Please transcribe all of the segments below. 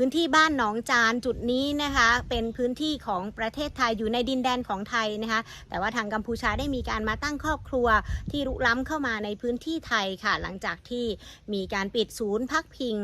พื้นที่บ้านหนองจานจุดนี้นะคะ เป็นพื้นที่ของประเทศไทยอยู่ในดินแดนของไทยนะคะ แต่ว่าทางกัมพูชาได้มีการมาตั้งครอบครัวที่รุกล้ำเข้ามาในพื้นที่ไทยค่ะ หลังจากที่มีการปิดศูนย์พักพิง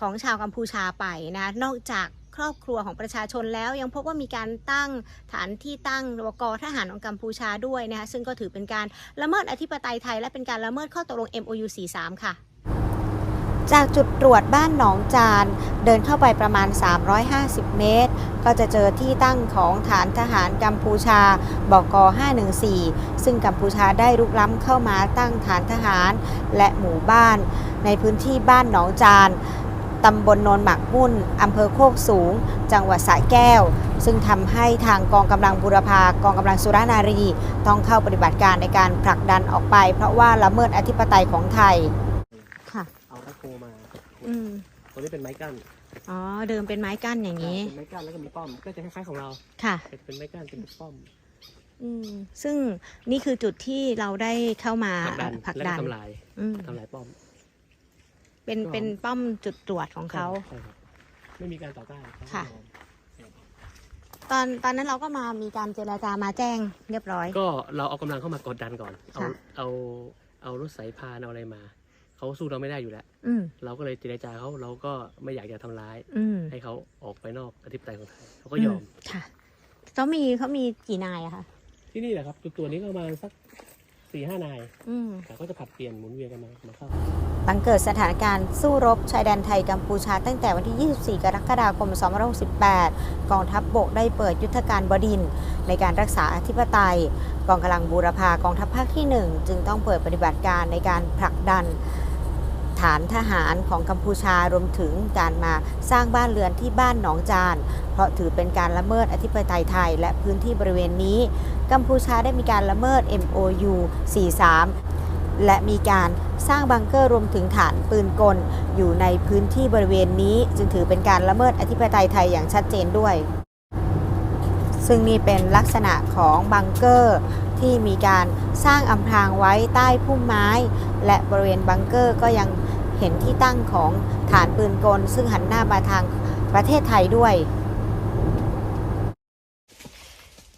ของชาวกัมพูชาไปนะนอกจากครอบครัวของประชาชนแล้วยังพบว่ามีการตั้งฐานที่ตั้งวกทหารของกัมพูชาด้วยนะคะซึ่งก็ถือเป็นการละเมิดอธิปไตยไทย และเป็นการละเมิดข้อตกลง MOU 43 ค่ะ จากจุดตรวจบ้านหนองจาน เดินเข้าไปประมาณ 350 เมตร ก็จะเจอที่ตั้งของฐานทหารกัมพูชาบก514 ซึ่งกัมพูชาได้รุกล้ำเข้ามาตั้งฐานทหารและหมู่บ้าน ในพื้นที่บ้านหนองจานตำบลโนนหมักมุ่นอำเภอโคกสูง จังหวัดสระแก้ว ซึ่งทำให้ทางกองกำลังบุรพากองกำลังสุรานารี ต้องเข้าปฏิบัติการในการผลักดันออกไป เพราะว่าละเมิดอธิปไตยของไทย ค่ะ เอาแบ็คโฮมา อืมตัวนี้เป็นไม้กั้นอ๋อเดิมเป็นไม้กั้นอย่างนี้ เป็นไม้กั้นแล้วก็มีป้อม ก็จะคล้ายๆของเราค่ะ เป็นเป็นไม้กั้นเป็นป้อมอืมซึ่งนี่คือจุดที่เราได้เข้ามาผลักดันผลักแล้วก็ดันทำลายอืมทำลายป้อม เป็นก็เป็นป้อมจุดตรวจของเขาใช่ครับไม่มีการต่อต้านเขาค่ะไม่ยอมตอนตอนนั้นเราก็มามีการเจรจามาแจ้งเรียบร้อย ก็เราเอากำลังเข้ามากดดันก่อน เอาค่ะเอาเอารถสายพานเอาอะไรมา เขาสู้เราไม่ได้อยู่แล้วอืมเราก็เลยเจรจาเขาเราก็ไม่อยากจะทำร้าย อืมให้เขาออกไปนอกอธิปไตยของไทยเขาก็ยอม ค่ะเขามีเขามีกี่นายอะคะที่นี่แหละครับตัวตัวนี้ก็ประมาณสักสี่ห้านายอืม แต่ก็จะผลัดเปลี่ยนหมุนเวียนกันมามาเข้า หลังเกิดสถานการณ์สู้รบชายแดนไทยกัมพูชาตั้งแต่วันที่ 24 กรกฎาคม 2568 กองทัพบบกได้เปิดยุทธการบดินทร์ในการรักษาอธิปไตย กองกำลังบูรพากองทัพภาคที่ 1 จึงต้องเปิดปฏิบัติการในการผลักดันฐานทหารของกัมพูชารวมถึงการมาสร้างบ้านเรือนที่บ้านหนองจาน เพราะถือเป็นการละเมิดอธิปไตยไทย และพื้นที่บริเวณนี้ กัมพูชาได้มีการละเมิด MOU 43 และมีการสร้างบังเกอร์รวมถึงฐานปืนกล อยู่ในพื้นที่บริเวณนี้ จึงถือเป็นการละเมิดอธิปไตยไทยอย่างชัดเจนด้วย ซึ่งนี่เป็นลักษณะของบังเกอร์ที่มีการสร้างอำพรางไว้ใต้พุ่มไม้ และบริเวณบังเกอร์ก็ยัง เห็นที่ตั้งของฐานปืนกล ซึ่งหันหน้ามาทางประเทศไทยด้วย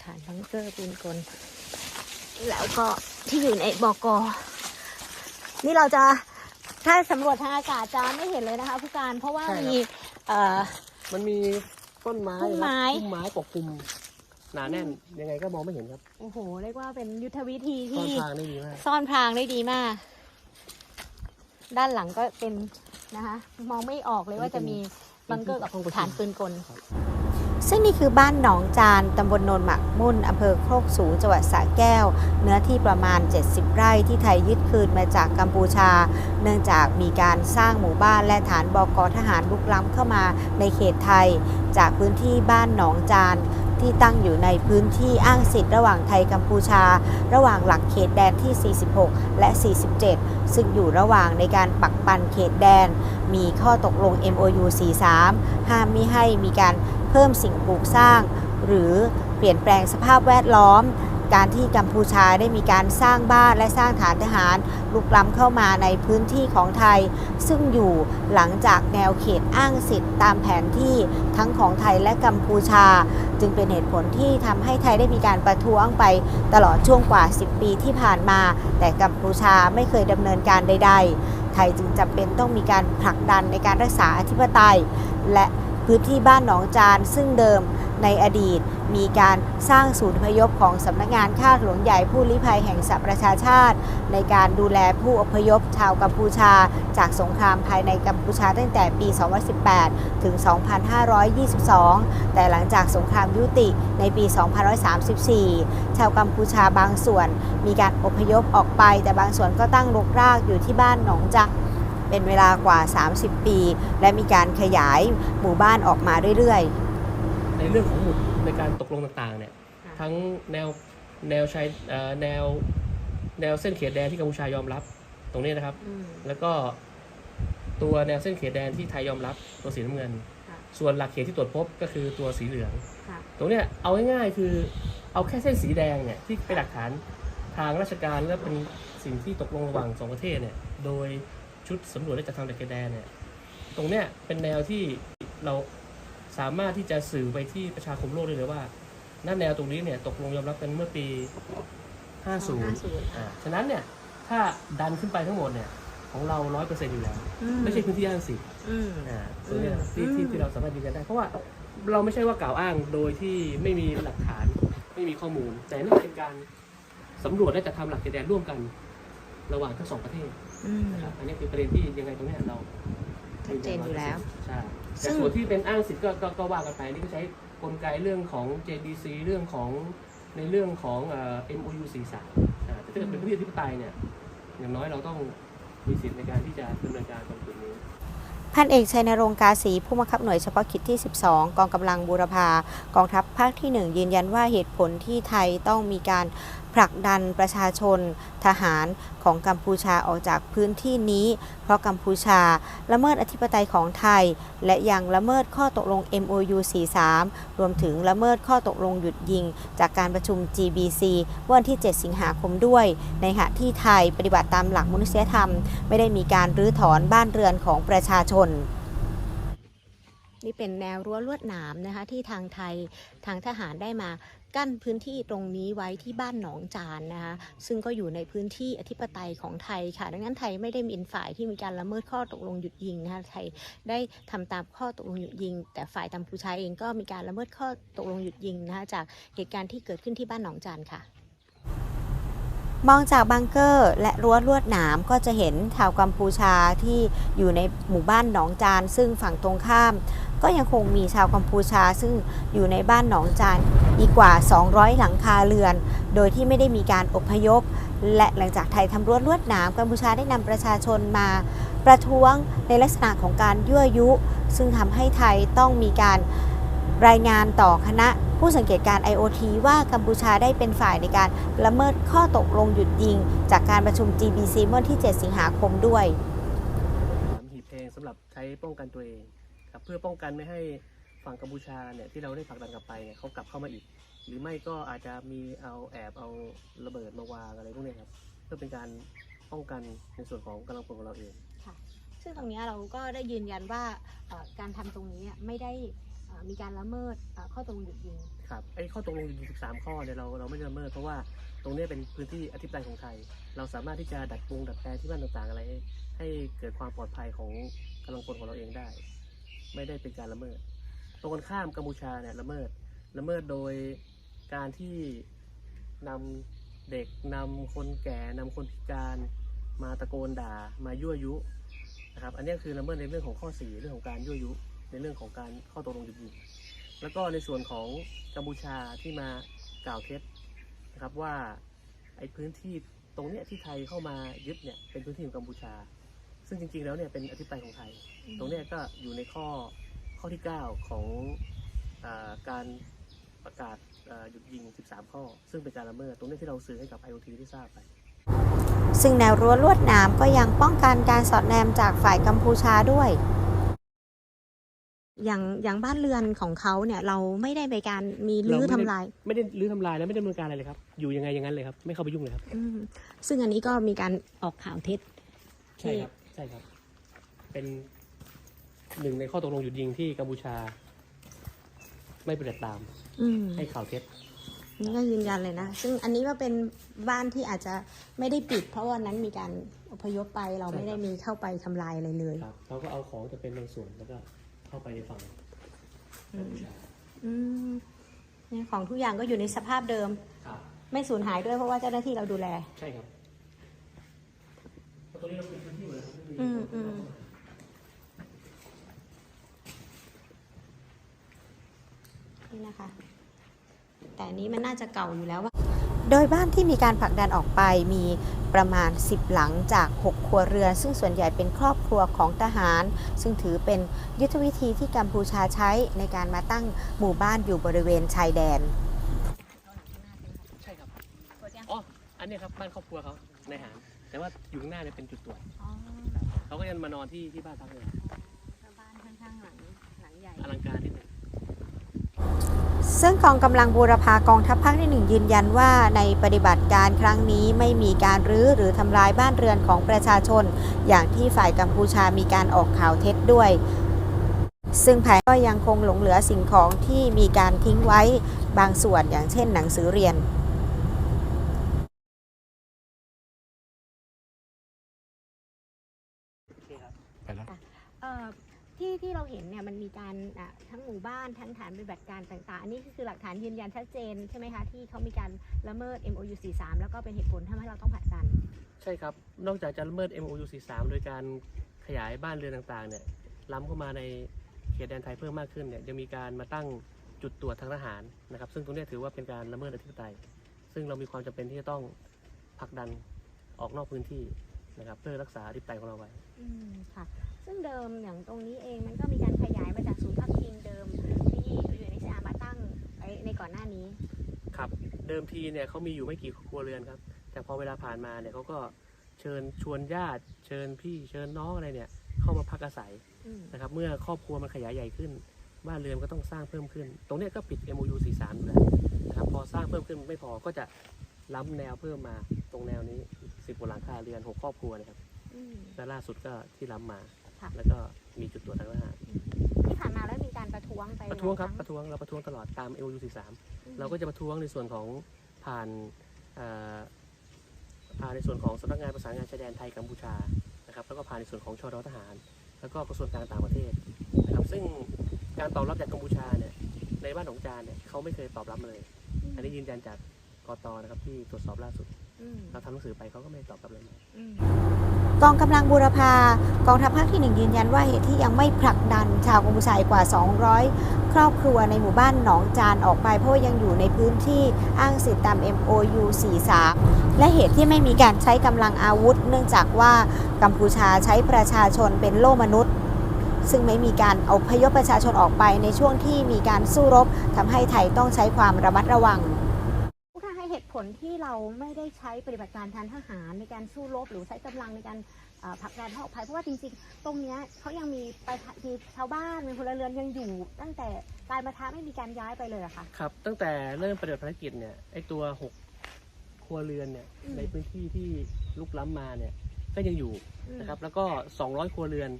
ฐานบังเกอร์ปืนกล แล้วก็ที่อยู่ในบกนี่เราจะถ้าสำรวจทางอากาศจะไม่เห็นเลยนะคะผู้การเพราะว่าใช่ครับมีเอ่อ มันมีต้นไม้พุ่มไม้ ครับพุ่มไม้ปกคลุมหนาแน่น ยังไงก็มองไม่เห็นครับโอ้โหเรียกว่าเป็นยุทธวิธีต้นที่ทางได้ดีมาก ซ่อนพรางได้ดีมาก ด้านหลังก็เป็นนะคะมองไม่ออกเลยว่าจะมีบังเกอร์กับฐานปืนกล ซึ่งนี่คือบ้านหนองจาน ตำบลโนนหมักมุ่น อำเภอโคกสูงจังหวัดสระแก้ว เนื้อที่ประมาณ 70 ไร่ที่ไทยยึดคืนมาจากกัมพูชา เนื่องจากมีการสร้างหมู่บ้านและฐานบกทหารลุกล้ำเข้ามาในเขตไทย จากพื้นที่บ้านหนองจาน ที่ตั้งอยู่ในพื้นที่อ้างสิทธิ์ระหว่างไทยกัมพูชา ระหว่างหลักเขตแดนที่ 46 และ 47 ซึ่งอยู่ระหว่างในการปักปันเขตแดน มีข้อตกลง MOU 43 ห้ามมิให้มีการเพิ่มสิ่งปลูกสร้าง หรือเปลี่ยนแปลงสภาพแวดล้อม การที่กัมพูชาได้มีการสร้างบ้านและสร้างฐานทหารลุกล้ำเข้ามาในพื้นที่ของไทย ซึ่งอยู่หลังจากแนวเขตอ้างสิทธิ์ตามแผนที่ทั้งของไทยและกัมพูชา จึงเป็นเหตุผลที่ทำให้ไทยได้มีการประท้วงไปตลอดช่วงกว่า 10 ปีที่ผ่านมา แต่กัมพูชาไม่เคยดำเนินการใด ๆ ไทยจึงจำเป็นต้องมีการผลักดันในการรักษาอธิปไตย และพื้นที่บ้านหนองจานซึ่งเดิม ในอดีต มีการสร้างศูนย์พยพของสำนักงานข้าหลวงใหญ่ผู้ลี้ภัยแห่งสหประชาชาติ ในการดูแลผู้อพยพชาวกัมพูชา จากสงครามภายในกัมพูชาตั้งแต่ปี 2018 ถึง 2522 แต่หลังจากสงครามยุติในปี 2534 ชาวกัมพูชาบางส่วน มีการอพยพออกไป แต่บางส่วนก็ตั้งรกรากอยู่ที่บ้านหนองจักเป็นเวลากว่า 30 ปี และมีการขยายหมู่บ้านออกมาเรื่อยๆ ในเรื่องของหมุดในการตกลงต่างๆเนี่ยค่ะทั้งแนวแนวชายเอ่อแนวแนวเส้นเขตแดนที่กัมพูชายอมรับตรงนี้นะครับๆแล้วก็ตัวแนวเส้นเขตแดนที่ไทยยอมรับตัวสีน้ำเงินค่ะส่วนหลักเขตที่ตรวจพบก็คือตัวสีเหลืองค่ะตรงเนี้ยเอาง่ายๆคือเอาแค่เส้นสีแดงเนี่ยที่เป็นหลักฐานทางราชการและเป็นสิ่งที่ตกลงระหว่างสองประเทศเนี่ยโดยชุดสำรวจและจัดทำหลักเขตแดนเนี่ยตรงเนี้ยเป็นแนวที่เรา สามารถที่จะสื่อไปที่ประชาคมโลกได้เลยว่านั่นแนวตรงนี้เนี่ยตกลงยอมรับกันเมื่อปี 50 50อ่าฉะนั้นเนี่ยถ้าดันขึ้นไปทั้งหมดเนี่ยของเราร้อยเปอร์เซ็นต์อยู่แล้วอืไม่ใช่พื้นที่อ้างสิทธิอืมอ่าตรงเนี้ยที่อืมที่ที่เราสามารถยืนยันได้ เพราะว่าเราไม่ใช่ว่ากล่าวอ้างโดยที่ไม่มีหลักฐานไม่มีข้อมูล แต่นั่นเป็นการสำรวจและจัดทำหลักเกณฑ์แดนร่วมกันระหว่างทั้งสองประเทศอืมนะครับอันนี้คือประเด็นที่ยังไงตรงเนี้ยเราชัดเจนอยู่แล้วใช่ซึ่ แต่ง ส่วนที่เป็นอ้างสิทธิ์ก็ก็ก็ว่ากันไปนี่ก็ใช้กลไกเรื่องของ JDC เรื่องของในเรื่องของเอ่อ MOU 43อ่าแต่ถ้าเกิดเป็นพื้นที่อธิปไตยเนี่ยอย่างน้อยเราต้องมีสิทธิ์ในการที่จะดำเนินการตรงจุดนี้ พันเอกชัยนรงค์กาศีผู้บังคับหน่วยเฉพาะกิจที่ 12 กองกำลังบูรพากองทัพภาคที่ 1 ยืนยันว่าเหตุผลที่ไทยต้องมีการ ผลักดันประชาชนทหารของกัมพูชาออกจากพื้นที่นี้ เพราะกัมพูชาละเมิดอธิปไตยของไทย และยังละเมิดข้อตกลง MOU 43 รวมถึงละเมิดข้อตกลงหยุดยิง จากการประชุม GBC วันที่ 7 สิงหาคมด้วย ในขณะที่ไทยปฏิบัติตามหลักมนุษยธรรม ไม่ได้มีการรื้อถอนบ้านเรือนของประชาชนนี่เป็นแนวรั้วลวดหนามนะคะที่ทางไทยทางทหารได้มา กั้นพื้นที่ตรงนี้ไว้ที่บ้านหนองจานนะคะซึ่งก็อยู่ในพื้นที่อธิปไตยของไทยค่ะ ดังนั้นไทยไม่ได้เป็นฝ่ายที่มีการละเมิดข้อตกลงหยุดยิงนะคะไทยได้ทำตามข้อตกลงหยุดยิง แต่ฝ่ายกัมพูชาเองก็มีการละเมิดข้อตกลงหยุดยิงนะคะจากเหตุการณ์ที่เกิดขึ้นที่บ้านหนองจานค่ะมองจากบังเกอร์และรั้วลวดหนามก็จะเห็นชาวกัมพูชาที่อยู่ในหมู่บ้านหนองจาน ซึ่งฝั่งตรงข้าม ก็ยังคงมีชาวกัมพูชาซึ่งอยู่ในบ้านหนองจาน อีกกว่า 200 หลังคาเรือน โดยที่ไม่ได้มีการอพยพ และหลังจากไทยทำรั้วลวดหนามกัมพูชาได้นำประชาชนมาประท้วงในลักษณะของการยั่วยุ ซึ่งทำให้ไทยต้องมีการรายงานต่อคณะผู้สังเกตการ IOT ว่ากัมพูชาได้เป็นฝ่ายในการละเมิดข้อตกลงหยุดยิง จากการประชุม GBC เมื่อนที่ 7 สิงหาคมด้วยหีบเพลงสำหรับใช้ป้องกันตัวเองครับเพื่อป้องกันไม่ให้ ฝั่งกัมพูชาเนี่ยที่เราได้ผลักดันกลับไปเนี่ยเขากลับเข้ามาอีก หรือไม่ก็อาจจะมีเอาแอบเอาระเบิดมาวางอะไรพวกเนี้ยครับเพื่อเป็นการป้องกันในส่วนของกำลังพลของเราเองซึ่งตรงนี้เราก็ได้ยืนยันว่าเอ่อการทำตรงนี้ไม่ได้เอ่อมีการละเมิดเอ่อข้อตกลงหยุดยิงครับไอ้ข้อตกลงอยู่13 ข้อเนี่ยเราเราไม่ได้ละเมิดเพราะว่าตรงเนี้ยเป็นพื้นที่อธิปไตยของไทย เราสามารถที่จะดัดปรุงดัดแปลงที่บ้านต่างๆอะไร ให้ให้เกิดความปลอดภัยของกำลังพลของเราเองได้ ไม่ได้เป็นการละเมิด ตรงกันข้ามกัมพูชาเนี่ยละเมิดละเมิดโดยการที่นำเด็กนำคนแก่นำคนพิการมาตะโกนด่ามายั่วยุนะครับอันนี้คือละเมิดในเรื่องของข้อสี่เรื่องของการยั่วยุ ในเรื่องของการข้อตกลงหยุดยิงแล้วก็ในส่วนของกัมพูชาที่มากล่าวเท็จนะครับว่าไอ้พื้นที่ตรงเนี้ยที่ไทยเข้ามายึดเนี่ยเป็นพื้นที่ของกัมพูชา ซึ่งจริงๆแล้วเนี่ยเป็นอธิปไตยของไทย ตรงเนี้ยก็อยู่ในข้อ ข้อที่ 9 ของอาการประกาศอ่าหยุดยิง 13 ข้อ ซึ่งเป็นการละเมิดตรงเนี้ยที่เราสื่อให้กับ IOT ที่ทราบไป ซึ่งแนวรั้วลวดหนามก็ยังป้องกันการสอดแนมจากฝ่ายกัมพูชาด้วยอย่างอย่างบ้านเรือนของเขาเนี่ยเราไม่ได้ไปการมีรื้อเราไม่ได้ทำลาย ไม่ได้รื้อทำลายและไม่ได้ดำเนินการอะไรเลยครับ อยู่ยังไงอย่างนั้นเลยครับไม่เข้าไปยุ่งเลยครับอืมซึ่งอันนี้ก็มีการออกข่าวเท็จใช่ครับใช่ครับ เป็น หนึ่งในข้อตกลงหยุดยิงที่กัมพูชา ไม่ปฏิบัติตาม อืม ให้ข่าวเท็จ นี่ก็ยืนยันเลยนะ ซึ่งอันนี้ก็เป็นบ้านที่อาจจะไม่ได้ปิด เพราะวันนั้นมีการอพยพไปเราใช่ครับไม่ได้มีเข้าไปทำลายอะไรเลย ครับเขาก็เอาของจะเป็นบางส่วนแล้วก็เข้าไปในฝั่งกัมพูชาอืมเนี่ยของทุกอย่างก็อยู่ในสภาพเดิม ครับ ไม่สูญหายด้วยเพราะว่าเจ้าหน้าที่เราดูแล ใช่ครับเพราะตรงนี้เราเป็นพื้นที่หมดเลยครับไม่มีอืมอืมนี่ นะคะ แต่อันนี้มันน่าจะเก่าอยู่แล้วว่าโดยบ้านที่มีการผลักดันออกไปมีประมาณ 10 หลังจาก 6 ครัวเรือน ซึ่งส่วนใหญ่เป็นครอบครัวของทหาร ซึ่งถือเป็นยุทธวิธีที่กัมพูชาใช้ในการมาตั้งหมู่บ้านอยู่บริเวณชายแดน ใช่ครับ อ๋อ อันเนี้ยครับบ้านครอบครัวเขาในหารแต่ว่าอยู่ข้างหน้าเนี่ยเป็นจุดตรวจเขาก็ยังมานอนที่ที่บ้านพักเลยบ้านค่อนข้างหลังหลังใหญ่อลังการนิดนึง ซึ่งกองกำลังบูรพากองทัพภาคที่หนึ่งยืนยันว่าในปฏิบัติการครั้งนี้ไม่มีการรื้อหรือทำลายบ้านเรือนของประชาชน อย่างที่ฝ่ายกัมพูชามีการออกข่าวเท็จด้วย ซึ่งภายก็ยังคงหลงเหลือสิ่งของที่มีการทิ้งไว้บางส่วนอย่างเช่นหนังสือเรียนไปแล้วเอ่อ ที่ที่เราเห็นเนี่ยมันมีการอะทั้งหมู่บ้านทั้งฐานปฏิบัติการต่างๆ อันนี้คือหลักฐานยืนยันชัดเจนใช่ไหมคะที่เขามีการละเมิด MOU 43 แล้วก็เป็นเหตุผลทำให้เราต้องผลักดัน ใช่ครับ นอกจากจะละเมิด MOU 43 โดยการขยายบ้านเรือนต่างๆเนี่ยล้ำเข้ามาในเขตแดนไทยเพิ่มมากขึ้นเนี่ยยังมีการมาตั้งจุดตรวจทางทหารนะครับ ซึ่งตรงเนี้ยถือว่าเป็นการละเมิดอธิปไตย ซึ่งเรามีความจำเป็นที่จะต้องผลักดันออกนอกพื้นที่นะครับเพื่อรักษาอธิปไตยของเราไว้ อืมค่ะ ซึ่งเดิมอย่างตรงนี้เองมันก็มีการขยายมาจากศูนย์พักพิงเดิมที่อยู่ในซีอามาตั้งไว้ในก่อนหน้านี้ ครับเดิมทีเนี่ยเขามีอยู่ไม่กี่ครัวเรือนครับ แต่พอเวลาผ่านมาเนี่ยเขาก็เชิญชวนญาติ เชิญพี่เชิญน้องอะไรเนี่ยเข้ามาพักอาศัยอืมนะครับ เมื่อครอบครัวมันขยายใหญ่ขึ้นบ้านเรือนก็ต้องสร้างเพิ่มขึ้น ตรงเนี้ยก็ผิด MOU 43อยู่แล้วนะครับพอสร้างเพิ่มขึ้นไม่พอก็จะล้ำแนวเพิ่มมาตรงแนวนี้สิบกว่าหลังคาเรือนหกครอบครัวนะครับอืมและล่าสุดก็ที่ล้ำมา ค่ะ แล้วก็มีจุดตรวจทางทหารที่ผ่านมาแล้วมีการประท้วงไปประท้วงครับหปลายระท้วงเราประท้วงตลอดตาม MOU 43อืมเราก็จะประท้วงในส่วนของผ่านเอ่อผ่านในส่วนของสำนักงานประสานงานชายแดนไทยกัมพูชานะครับแล้วก็ผ่านในส่วนของชรทหาร แล้วก็กระทรวงการต่างประเทศนะครับซึ่งการตอบรับจากกัมพูชาเนี่ยในบ้านหนองจานเนี่ยเขาไม่เคยตอบรับมาเลย อันนี้ยืนยันจากกตนะครับที่ตรวจสอบล่าสุดอืม เราทำหนังสือไปเขาก็ไม่ตอบรับเลยมาอืมกองกำลังบูรพากองทัพภาคที่หนึ่งยืนยันว่าเหตุที่ยังไม่ผลักดันชาวกัมพูชาอีกกว่า 200 ครอบครัวในหมู่บ้านหนองจานออกไปเพราะว่ายังอยู่ในพื้นที่อ้างสิทธิตาม MOU 43 และเหตุที่ไม่มีการใช้กำลังอาวุธ เนื่องจากว่ากัมพูชาใช้ประชาชนเป็นโล่มนุษย์ ซึ่งไม่มีการเอาพยพประชาชนออกไปในช่วงที่มีการสู้รบทำให้ไทยต้องใช้ความระมัดระวังผู้ค้าให้เหตุ ผลที่เราไม่ได้ใช้ปฏิบัติการทางทหารในการสู้รบหรือใช้กำลังในการเอ่อผลักดันเขาออกไปเพราะว่าจริงๆ ตรงเนี้ยเขายังมีประชามีชาวบ้านมีพลเรือนยังอยู่ ตั้งแต่การมาท้าไม่มีการย้ายไปเลยเหรอคะครับ ตั้งแต่เริ่มปฏิบัติภารกิจเนี่ยไอตัวหกครัวเรือนเนี่ยอืมในพื้นที่ที่ลุกล้ำมาเนี่ยก็ยังอยู่อืมนะครับ แล้วก็ 200 ครัวเรือน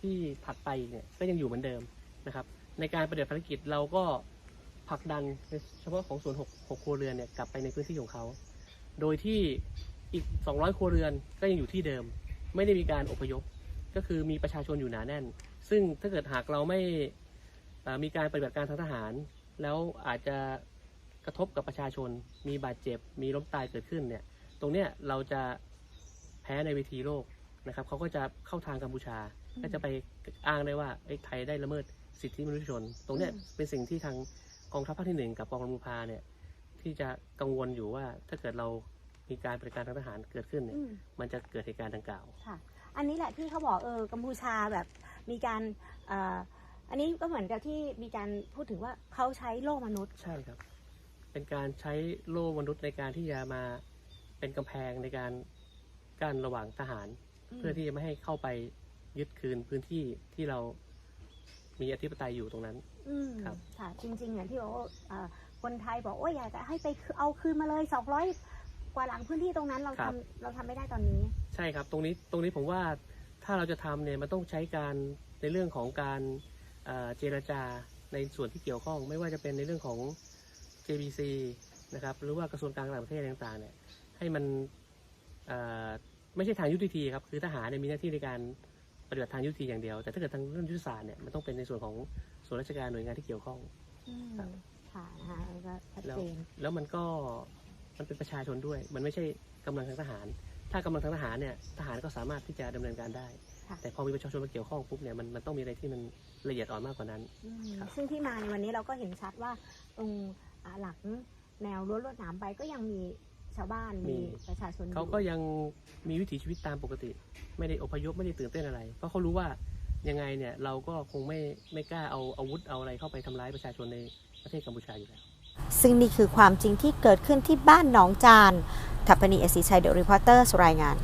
ที่ผัดไปเนี่ยก็ยังอยู่เหมือนเดิมนะครับ ในการปฏิบัติภารกิจเราก็ ผลักดันในเฉพาะของส่วน6 6ครัวเรือนเนี่ยกลับไปในพื้นที่ของเขา โดยที่อีก 200 ครัวเรือนก็ยังอยู่ที่เดิม ไม่ได้มีการอพยพ ก็คือมีประชาชนอยู่หนาแน่น ซึ่งถ้าเกิดหากเราไม่เอ่อมีการปฏิบัติการทางทหาร แล้วอาจจะกระทบกับประชาชน มีบาดเจ็บ มีล้มตายเกิดขึ้นเนี่ย ตรงเนี้ยเราจะแพ้ในเวทีโลกนะครับ เขาก็จะเข้าทางกัมพูชา ก็จะไปอ้างได้ว่าเอ้ยไทยได้ละเมิดสิทธิมนุษยชน ตรงเนี้ยอืมเป็นสิ่งที่ทางก องทัพภาคที่หนึ่งกับกองกำลังบูพาเนี่ย ที่จะกังวลอยู่ว่าถ้าเกิดเรามีการปฏิบัติการทางทหารเกิดขึ้นเนี่ย อืม มันจะเกิดเหตุการณ์ดังกล่าว ค่ะ อันนี้แหละที่เขาบอกเออกัมพูชาแบบมีการเอ่ออันนี้ก็เหมือนกับที่มีการพูดถึงว่าเขาใช้โล่มนุษย์ ใช่ครับ เป็นการใช้โล่มนุษย์ในการที่จะมาเป็นกำแพงในการกั้นระหว่างทหาร เพื่อที่จะไม่ให้เข้าไปยึดคืนพื้นที่ที่เรา มีอธิปไตยอยู่ตรงนั้น อืมครับ ค่ะ จริงๆอย่างที่บอกว่าเอ่อคนไทยบอกว่าอยากจะให้ไปคือเอาคืนมาเลย200กว่าหลังพื้นที่ตรงนั้นเราครับทำเราทำไม่ได้ตอนนี้ ใช่ครับตรงนี้ตรงนี้ผมว่าถ้าเราจะทำเนี่ยมันต้องใช้การในเรื่องของการเอ่อเจรจาในส่วนที่เกี่ยวข้อง ไม่ว่าจะเป็นในเรื่องของ JBC นะครับหรือว่ากระทรวงการต่างประเทศต่างๆเนี่ยให้มันเอ่อไม่ใช่ทางยุติธรรมครับคือทหารเนี่ยมีหน้าที่ในการ ปฏิบัติทางยุติธรรมอย่างเดียว แต่ถ้าเกิดทางเรื่องยุทธศาสตร์เนี่ยมันต้องเป็นในส่วนของส่วนราชการหน่วยงานที่เกี่ยวข้อง อืมครับ ค่ะนะคะก็ชัดแล้วเจนแล้วมันก็มันเป็นประชาชนด้วย มันไม่ใช่กำลังทางทหาร ถ้ากำลังทางทหารเนี่ยทหารก็สามารถที่จะดำเนินการได้ ค่ะแต่พอมีประชาชนมาเกี่ยวข้องปุ๊บเนี่ยมันมันต้องมีอะไรที่มันละเอียดอ่อนมากกว่านั้น อืมครับ ซึ่งที่มาในวันนี้เราก็เห็นชัดว่าตรงอ่าหลังแนวรั้วลวดหนามไปก็ยังมี ชาวบ้านมี ประชาชนอยู่เขาก็ยังมีวิถีชีวิตตามปกติ ไม่ได้อพยพไม่ได้ตื่นเต้นอะไร เพราะเขารู้ว่ายังไงเนี่ยเราก็คงไม่ไม่กล้าเอาอาวุธเอาอะไรเข้าไปทำร้ายประชาชนในประเทศกัมพูชาอยู่แล้ว ซึ่งนี่คือความจริงที่เกิดขึ้นที่บ้านหนองจานทัพพนีเอสีชัยเดอะรีพอร์เตอร์รายงาน